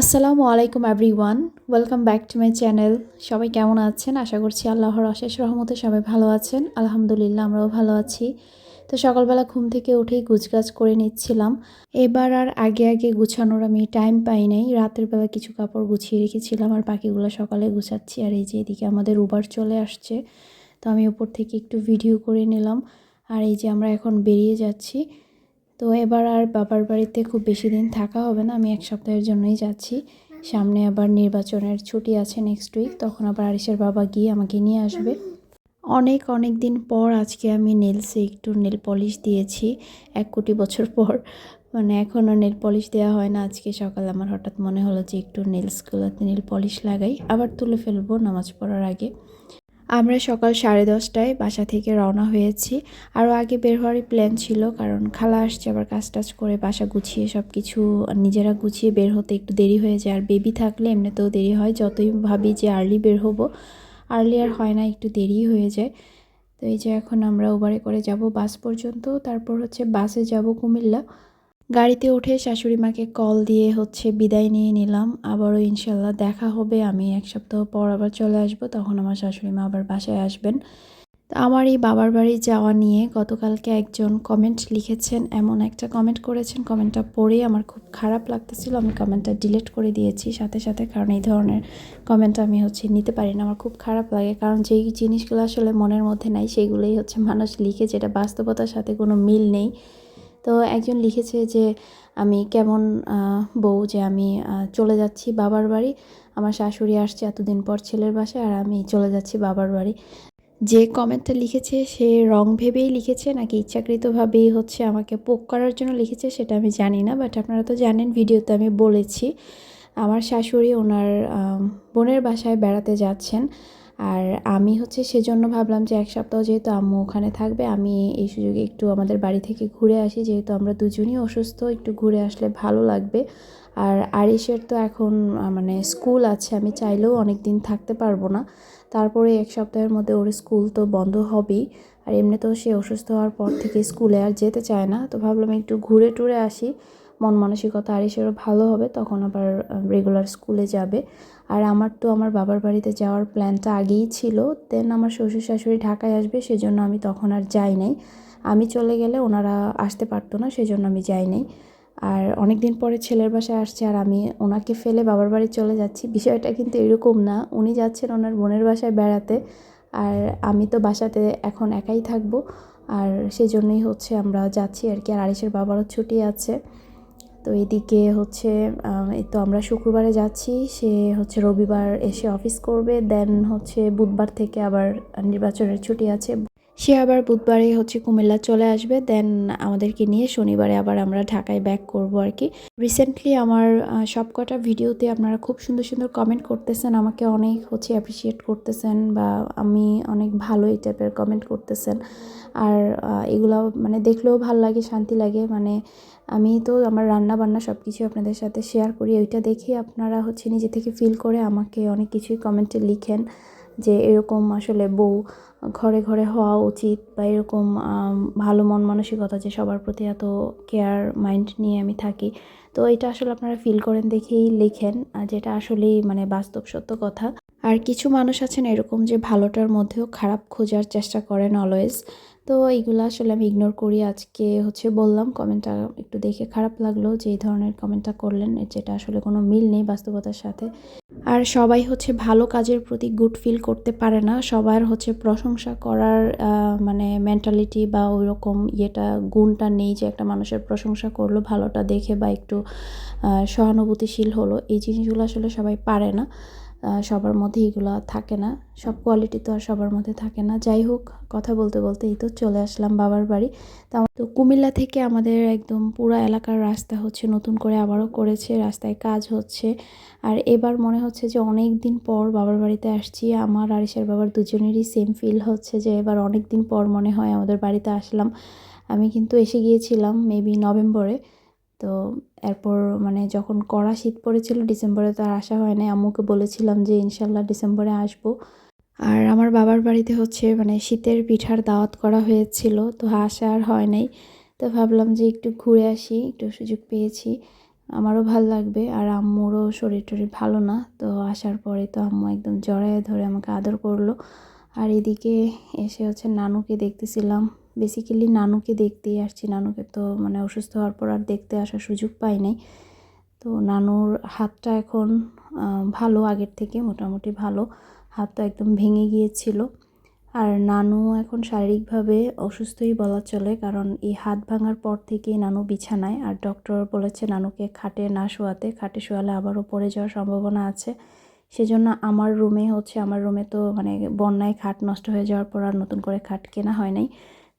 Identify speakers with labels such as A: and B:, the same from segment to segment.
A: আসসালামু আলাইকুম everyone welcome back to my channel সবাই কেমন আছেন? আশা করছি আল্লাহর অশেষ রহমতে সবাই ভালো আছেন। আলহামদুলিল্লাহ, আমরাও ভালো আছি। তো সকালবেলা ঘুম থেকে উঠেই গুছগাছ করে নিচ্ছিলাম। এবার আর আগে আগে গুছানোর আমি টাইম পাই নাই। রাতের বেলা কিছু কাপড় গুছিয়ে রেখেছিলাম আর বাকিগুলো সকালে গুছাচ্ছি। আর এই যে এদিকে আমাদের উবার চলে আসছে। তো আমি উপর থেকে একটু ভিডিও করে নিলাম। আর এই যে আমরা এখন বেরিয়ে যাচ্ছি। তো এবার আর বাবার বাড়িতে খুব বেশি দিন থাকা হবে না, আমি এক সপ্তাহের জন্যই যাচ্ছি। সামনে আবার নির্বাচনের ছুটি আছে নেক্সট উইক তখন আবার আরিসের বাবা গিয়ে আমাকে নিয়ে আসবে। অনেক অনেক দিন পর আজকে আমি নেলসে একটু নেল পলিশ দিয়েছি, এক কোটি বছর পর। মানে এখনও নেল পলিশ দেওয়া হয় না, আজকে সকালে আমার হঠাৎ মনে হলো যে একটু নেলসগুলোতে নেল পলিশ লাগাই, আবার তুলে ফেলব নামাজ পড়ার আগে। আমরা সকাল সাড়ে দশটায় বাসা থেকে রওনা হয়েছি। আরও আগে বের হওয়ারই প্ল্যান ছিল, কারণ খালা আসছে আবার কাজ টাজ করে বাসা গুছিয়ে সব কিছু নিজেরা গুছিয়ে বের হতে একটু দেরি হয়ে যায়। আর বেবি থাকলে এমনিতেও দেরি হয়, যতই ভাবি যে আর্লি বের হব আর্লি আর হয় না, একটু দেরি হয়ে যায়। তো এই যে এখন আমরা ওবারে করে যাব বাস পর্যন্ত, তারপর হচ্ছে বাসে যাব কুমিল্লা। গাড়িতে উঠে শাশুড়ি মাকে কল দিয়ে হচ্ছে বিদায় নিয়ে নিলাম। আবারও ইনশাল্লাহ দেখা হবে। আমি এক সপ্তাহ পর আবার চলে আসব। তখন আমার শাশুড়ি মা আবার বাসায় আসবেন। তো আমার এই বাবার বাড়ি যাওয়া নিয়ে গতকালকে একজন কমেন্ট লিখেছেন। এমন একটা কমেন্ট করেছেন। কমেন্টটা পড়ে আমার খুব খারাপ লাগতেছিল। আমি কমেন্টটা ডিলিট করে দিয়েছি সাথে সাথে। কারণ এই ধরনের কমেন্ট আমি হচ্ছে নিতে পারি না। আমার খুব খারাপ লাগে। কারণ যেই জিনিসগুলো আসলে মনের মধ্যে নাই সেইগুলোই হচ্ছে মানুষ লিখে, যেটা বাস্তবতার সাথে কোনো মিল নেই। তো একজন লিখেছে যে, আমি কেমন বউ যে আমি চলে যাচ্ছি বাবার বাড়ি। আমার শাশুড়ি আসছে এতদিন পর ছেলের বাসায় আর আমি চলে যাচ্ছি বাবার বাড়ি। যে কমেন্টটা লিখেছে, সে রং ভেবেই লিখেছে নাকি ইচ্ছাকৃতভাবেই হচ্ছে আমাকে পোক করার জন্য লিখেছে সেটা আমি জানি না, বাট আপনারা তো জানেন ভিডিওতে আমি বলেছি। আমার শাশুড়ি ওনার বোনের বাসায় বেড়াতে যাচ্ছেন। আর আমি হচ্ছে সেজন্য ভাবলাম যে এক সপ্তাহ যেহেতু আম্মু ওখানে থাকবে, আমি এই সুযোগে একটু আমাদের বাড়ি থেকে ঘুরে আসি। যেহেতু আমরা দুজনই অসুস্থ, একটু ঘুরে আসলে ভালো লাগবে। আর আরিসের তো এখন মানে স্কুল আছে, আমি চাইলেও অনেক দিন থাকতে পারব না। তারপরে এক সপ্তাহের মধ্যে ওর স্কুল তো বন্ধ হবেই। আর এমনিতেও সে অসুস্থ হওয়ার পর থেকে স্কুলে আর যেতে চায় না। তো ভাবলাম একটু ঘুরে টুরে আসি। মন মানসিকতা আর আরিসেরও ভালো হবে, তখন আবার রেগুলার স্কুলে যাবে। আর আমার তো আমার বাবার বাড়িতে যাওয়ার প্ল্যানটা আগেই ছিল। দেন আমার শ্বশুর শাশুড়ি ঢাকায় আসবে, সেজন্য আমি তখন আর যাই নাই। আমি চলে গেলে ওনারা আসতে পারতো না, সেজন্য আমি যাই নাই। আর অনেক দিন পরে ছেলের বাসায় আসছে, আর আমি ওনাকে ফেলে বাবার বাড়ি চলে যাচ্ছি। বিষয়টা কিন্তু এরকম না, উনি যাচ্ছেন ওনার বোনের বাসায় বেড়াতে। আর আমি তো বাসাতে এখন একাই থাকব। আর সেজন্যই হচ্ছে আমরা যাচ্ছি আর কি। আর আরিসের বাবারও ছুটি আছে। তো এদিকে হচ্ছে তো আমরা শুক্রবারে যাচ্ছি, সে হচ্ছে রবিবার এসে অফিস করবে দেন হচ্ছে বুধবার থেকে আবার নির্বাচনের ছুটি আছে। সে আবার বুধবারে হচ্ছে কুমিল্লা চলে আসবে। দেন আমাদেরকে নিয়ে শনিবারে আবার আমরা ঢাকায় ব্যাক করব আর কি। রিসেন্টলি আমার সবকটা ভিডিওতে আপনারা খুব সুন্দর সুন্দর কমেন্ট করতেছেন, আমাকে অনেক হচ্ছে অ্যাপ্রিসিয়েট করতেছেন বা আমি অনেক ভালো এই টাইপের কমেন্ট করতেছেন। আর এগুলো মানে দেখলেও ভালো লাগে, শান্তি লাগে। মানে আমি তো আমার রান্না বান্না সব কিছু আপনাদের সাথে শেয়ার করি। ওইটা দেখে আপনারা হচ্ছে নিজে থেকে ফিল করে আমাকে অনেক কিছুই কমেন্টে লিখেন। যে এরকম আসলে বউ ঘরে ঘরে হওয়া উচিত বা এরকম ভালো মন মানসিকতা যে সবার প্রতি এত কেয়ার মাইন্ড নিয়ে আমি থাকি। তো এটা আসলে আপনারা ফিল করেন দেখেই লেখেন যেটা আসলেই মানে বাস্তব সত্য কথা। আর কিছু মানুষ আছেন এরকম যে ভালোটার মধ্যেও খারাপ খোঁজার চেষ্টা করেন অলওয়েজ তো এইগুলো আসলে আমি ইগনোর করি। আজকে হচ্ছে বললাম কমেন্টটা একটু দেখে খারাপ লাগল যে এই ধরনের কমেন্টটা করলেন যেটা আসলে কোনো মিল নেই বাস্তবতার সাথে। আর সবাই হচ্ছে ভালো কাজের প্রতি গুড ফিল করতে পারে না। সবার হচ্ছে প্রশংসা করার মানে মেন্টালিটি বা ওই রকম ইয়েটা, গুণটা নেই যে একটা মানুষের প্রশংসা করল, ভালোটা দেখে বা একটু সহানুভূতিশীল হলো, এই জিনিসগুলো আসলে সবাই পারে না। সবার মধ্যে এগুলো থাকে না। সব কোয়ালিটি তো আর সবার মধ্যে থাকে না। যাই হোক, কথা বলতে বলতে এই তো চলে আসলাম বাবার বাড়ি। তো কুমিল্লা থেকে আমাদের একদম পুরো এলাকার রাস্তা হচ্ছে নতুন করে আবারও করেছে, রাস্তায় কাজ হচ্ছে। আর এবার মনে হচ্ছে যে অনেক দিন পর বাবার বাড়িতে আসছি। আমার আরিসের বাবার দুজনেরই সেম ফিল হচ্ছে যে এবার অনেক দিন পর মনে হয় আমাদের বাড়িতে আসলাম। আমি কিন্তু এসে গিয়েছিলাম মেবি নভেম্বরে। তো এরপর মানে যখন কড়া শীত পড়েছিল ডিসেম্বরে তো আর আসা হয় না আম্মুকে বলেছিলাম যে ইনশাল্লাহ ডিসেম্বরে আসব। আর আমার বাবার বাড়িতে হচ্ছে মানে শীতের পিঠার দাওয়াত করা হয়েছিল, তো আসা আর হয় নাই তো ভাবলাম যে একটু ঘুরে আসি, একটু সুযোগ পেয়েছি। আমারও ভালো লাগবে আর আম্মুরও শরীর টরীর ভালো না, তো আসার পরে তো আম্মু একদম জড়ায় ধরে আমাকে আদর করল। আর এদিকে এসে হচ্ছে নানুকে দেখতেছিলাম। বেসিক্যালি নানুকে দেখতেই আসছি। নানুকে তো মানে অসুস্থ হওয়ার পর আর দেখতে আসার সুযোগ পাই নাই। তো নানুর হাতটা এখন ভালো, আগের থেকে মোটামুটি ভালো। হাতটা একদম ভেঙে গিয়েছিল। আর নানু এখন শারীরিকভাবে অসুস্থই বলা চলে, কারণ এই হাত ভাঙার পর থেকেই নানু বিছানায়। আর ডক্টর বলেছে নানুকে খাটে না শোয়াতে। খাটে শোয়ালে আবারও পড়ে যাওয়ার সম্ভাবনা আছে। সেজন্য আমার রুমে হচ্ছে, আমার রুমে তো মানে বন্যায় খাট নষ্ট হয়ে যাওয়ার পর আর নতুন করে খাট কেনা হয় নাই।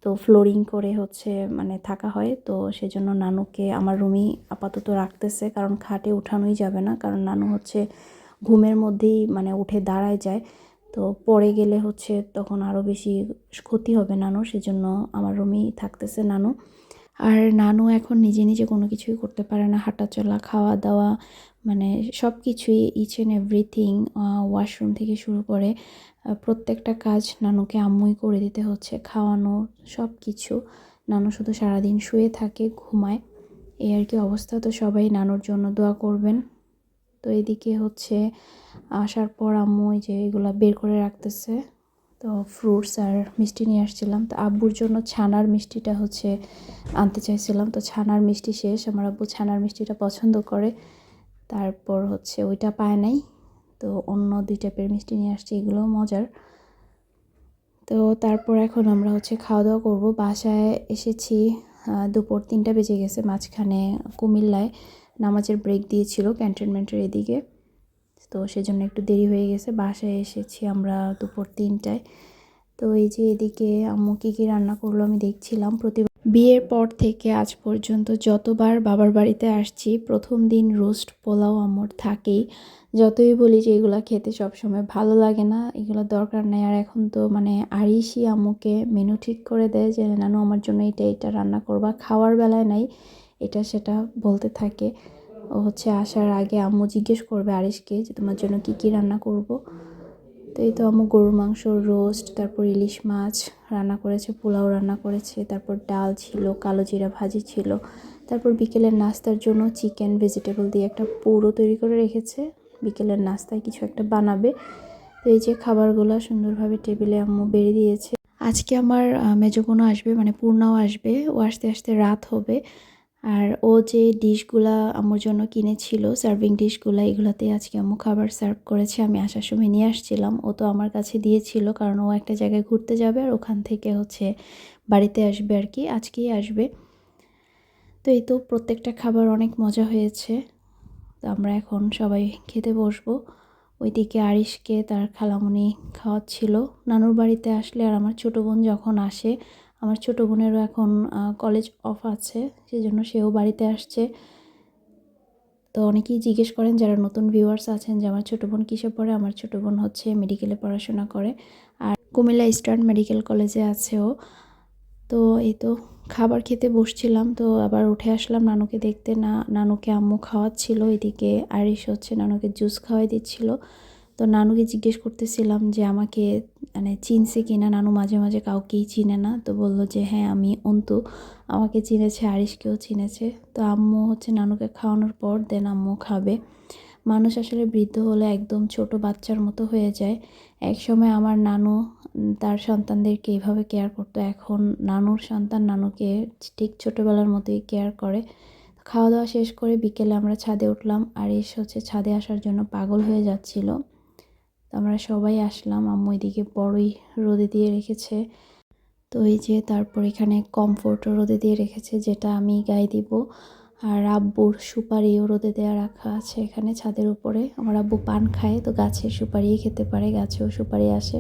A: তো ফ্লোরিং করে হচ্ছে মানে থাকা হয়। তো সেজন্য নানুকে আমার রুমই আপাতত রাখতেছে, কারণ খাটে উঠানোই যাবে না। কারণ নানু হচ্ছে ঘুমের মধ্যেই মানে উঠে দাঁড়ায় যায়। তো পড়ে গেলে হচ্ছে তখন আরও বেশি ক্ষতি হবে নানু সেজন্য আমার রুমেই থাকতেছে নানু। আর নানু এখন নিজে নিজে কোনো কিছুই করতে পারে না। হাঁটা চলা খাওয়া দাওয়া মানে সব কিছুই ইচ অ্যান্ড এভরিথিং ওয়াশরুম থেকে শুরু করে প্রত্যেকটা কাজ নানুকে আম্মুই করে দিতে হচ্ছে। খাওয়ানো সব কিছু নানু শুধু সারাদিন শুয়ে থাকে, ঘুমায়। এই আর কি অবস্থা। তো সবাই নানুর জন্য দোয়া করবেন। তো এদিকে হচ্ছে আসার পর আম্মু যে এগুলো বের করে রাখতেছে। তো ফ্রুটস আর মিষ্টি নিয়ে আসছিলাম। তো আব্বুর জন্য ছানার মিষ্টিটা হচ্ছে আনতে চাইছিলাম। তো ছানার মিষ্টি শেষ, আমার আব্বু ছানার মিষ্টিটা পছন্দ করে। তারপর হচ্ছে ওইটা পায় নাই। তো অন্য দুই টাইপের মিষ্টি নিয়ে আসছি, এগুলোও মজার। তো তারপর এখন আমরা হচ্ছে খাওয়া দাওয়া করব। বাসায় এসেছি দুপুর তিনটা বেজে গেছে। মাঝখানে কুমিল্লায় নামাজের ব্রেক দিয়েছিল ক্যান্টনমেন্টের এদিকে। তো সেজন্য একটু দেরি হয়ে গেছে। বাসায় এসেছি আমরা দুপুর তিনটায়। তো এই যে এদিকে আম্মু কী কী রান্না করল আমি দেখছিলাম। প্রতি বিয়ের পর থেকে আজ পর্যন্ত যতবার বাবার বাড়িতে আসছি, প্রথম দিন রোস্ট পোলাও আম্মুর থাকেই। যতই বলি যে এগুলো খেতে সবসময় ভালো লাগে না, এগুলো দরকার নেই। আর এখন তো মানে আরিসই আম্মুকে মেনু ঠিক করে দেয় যে, নানু, আমার জন্য এটা এটা রান্না করবা। খাওয়ার বেলায় নাই, এটা সেটা বলতে থাকে। ও হচ্ছে আসার আগে আম্মু জিজ্ঞেস করবে আরিশকে যে তোমার জন্য কি কি রান্না করব। তো এই তো আম্মু গরুর মাংস রোস্ট তারপর ইলিশ মাছ রান্না করেছে, পোলাও রান্না করেছে, তারপর ডাল ছিল, কালো জিরা ভাজি ছিল, তারপর বিকেলের নাস্তার জন্য চিকেন ভেজিটেবল দিয়ে একটা পুরো তৈরি করে রেখেছে। বিকেলের নাস্তায় কিছু একটা বানাবে। তো এই যে খাবারগুলো সুন্দরভাবে টেবিলে আম্মু বেড়ে দিয়েছে। আজকে আমার মেজো আসবে মানে পূর্ণাও আসবে। ও আসতে আসতে রাত হবে। আর ও যে ডিশগুলা আম্মুর জন্য কিনেছিল সার্ভিং ডিশগুলা এগুলাতে আজকে আম্মু খাবার সার্ভ করেছে, আমি আসার সময় নিয়ে আসছিলাম। ও তো আমার কাছে দিয়েছিল, কারণ ও একটা জায়গায় ঘুরতে যাবে আর ওখান থেকে হচ্ছে বাড়িতে আসবে আর কি, আজকেই আসবে। তো এই তো প্রত্যেকটা খাবার অনেক মজা হয়েছে। তো আমরা এখন সবাই খেতে বসবো। ওইদিকে আরিশকে তার খালামুনি খাওয়াচ্ছিল। নানুর বাড়িতে আসলে আর আমার ছোটো বোন যখন আসে আমার ছোটো বোনেরও এখন কলেজ অফ আছে, সেজন্য সেও বাড়িতে আসছে। তো অনেকেই জিজ্ঞেস করেন, যারা নতুন ভিউয়ার্স আছেন যে আমার ছোটো বোন কিসে পড়ে? আমার ছোটো বোন হচ্ছে মেডিকেলে পড়াশোনা করে। আর কুমিল্লা ইস্টার্ন মেডিকেল কলেজে আছে ও। তো এই তো খাবার খেতে বসছিলাম, তো আবার উঠে আসলাম নানুকে দেখতে। না, নানুকে আম্মু খাওয়াচ্ছিল, এদিকে আরিশ হচ্ছে, নানুকে জুস খাওয়াই দিচ্ছিল। তো নানুকে জিজ্ঞেস করতেছিলাম যে আমাকে মানে চিনছে কি না নানু মাঝে মাঝে কাউকেই চিনে না। তো বলল যে হ্যাঁ আমি অন্তু। আমাকে চিনেছে, আরিশকেও চিনেছে। তো আম্মু হচ্ছে নানুকে খাওয়ানোর পর দেন আম্মু খাবে। মানুষ আসলে বৃদ্ধ হলে একদম ছোট বাচ্চার মতো হয়ে যায়। এক সময় আমার নানু, তার সন্তানদেরকে এইভাবে কেয়ার করতো। এখন নানুর সন্তান নানুকে ঠিক ছোটোবেলার মতোই কেয়ার করে। খাওয়া দাওয়া শেষ করে বিকেলে আমরা ছাদে উঠলাম। আর এসে হচ্ছে ছাদে আসার জন্য পাগল হয়ে যাচ্ছিল। তো আমরা সবাই আসলাম। আম্মু এদিকে বড়ই রোদে দিয়ে রেখেছে। তো এই যে তারপর এখানে কমফোর্টও রোদে দিয়ে রেখেছে, যেটা আমি গায়ে দিব। আর আব্বুর সুপারিও রোদে দেওয়া রাখা আছে এখানে ছাদের উপরে। আমার আব্বু পান খায়, তো গাছের সুপারি খেতে পারে, গাছেও সুপারি আসে।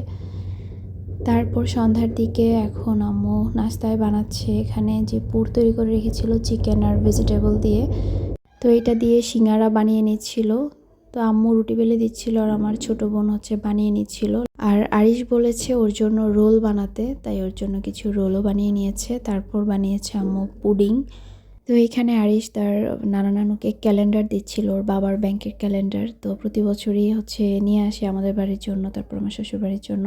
A: তারপর সন্ধ্যার দিকে এখন আম্মু নাস্তায় বানাচ্ছে। এখানে যে পুর তৈরি করে রেখেছিল, চিকেন আর ভেজিটেবল দিয়ে। তো এটা দিয়ে সিঙ্গারা বানিয়ে নিচ্ছিল। তো আম্মু রুটি বেলে দিচ্ছিল আর আমার ছোট বোন হচ্ছে বানিয়ে নিচ্ছিল। আর আরিশ বলেছে ওর জন্য রোল বানাতে, তাই ওর জন্য কিছু রোলও বানিয়ে নিয়েছে। তারপর বানিয়েছে আম্মু পুডিং। তো এখানে আরিশ তার নানা নানুকে ক্যালেন্ডার দিচ্ছিল, ওর বাবার ব্যাংকের ক্যালেন্ডার। তো প্রতি বছরই হচ্ছে নিয়ে আসে আমাদের বাড়ির জন্য, তারপর আমার শ্বশুর বাড়ির জন্য।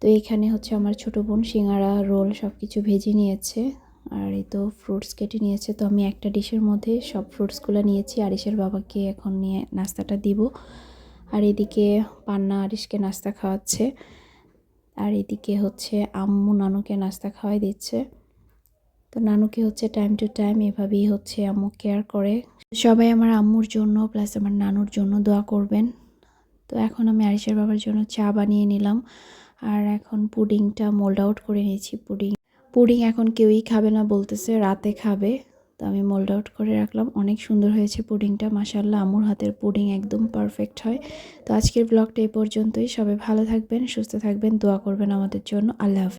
A: তো এখানে হচ্ছে আমার ছোট বোন সিঙ্গারা, রোল সব কিছু ভেজে নিয়েছে। আর এই তো ফ্রুটস কেটে নিয়েছে। তো আমি একটা ডিশের মধ্যে সব ফ্রুটসগুলো নিয়েছি। আরিসের বাবাকে এখন নিয়ে নাস্তাটা দিব। আর এদিকে পান্না আরিসকে নাস্তা খাওয়াচ্ছে। আর এদিকে হচ্ছে আম্মু নানুকে নাস্তা খাওয়াই দিচ্ছে। তো নানুকে হচ্ছে টাইম টু টাইম এভাবেই হচ্ছে আম্মু কেয়ার করে। সবাই আমার আম্মুর জন্য প্লাস আমার নানুর জন্য দোয়া করবেন। তো এখন আমি আরিসের বাবার জন্য চা বানিয়ে নিলাম। আর এখন পুডিংটা মোল্ড আউট করে নিয়েছি। পুডিং পুডিং এখন কেউই খাবে না বলতেছে, রাতে খাবে। তো আমি মোল্ড আউট করে রাখলাম। অনেক সুন্দর হয়েছে পুডিংটা মাসাল্লাহ আমুর হাতের পুডিং একদম পারফেক্ট হয়। তো আজকের ব্লগটা এই পর্যন্তই। সবাই ভালো থাকবেন, সুস্থ থাকবেন, দোয়া করবেন আমাদের জন্য। আল্লাহ হাফেজ।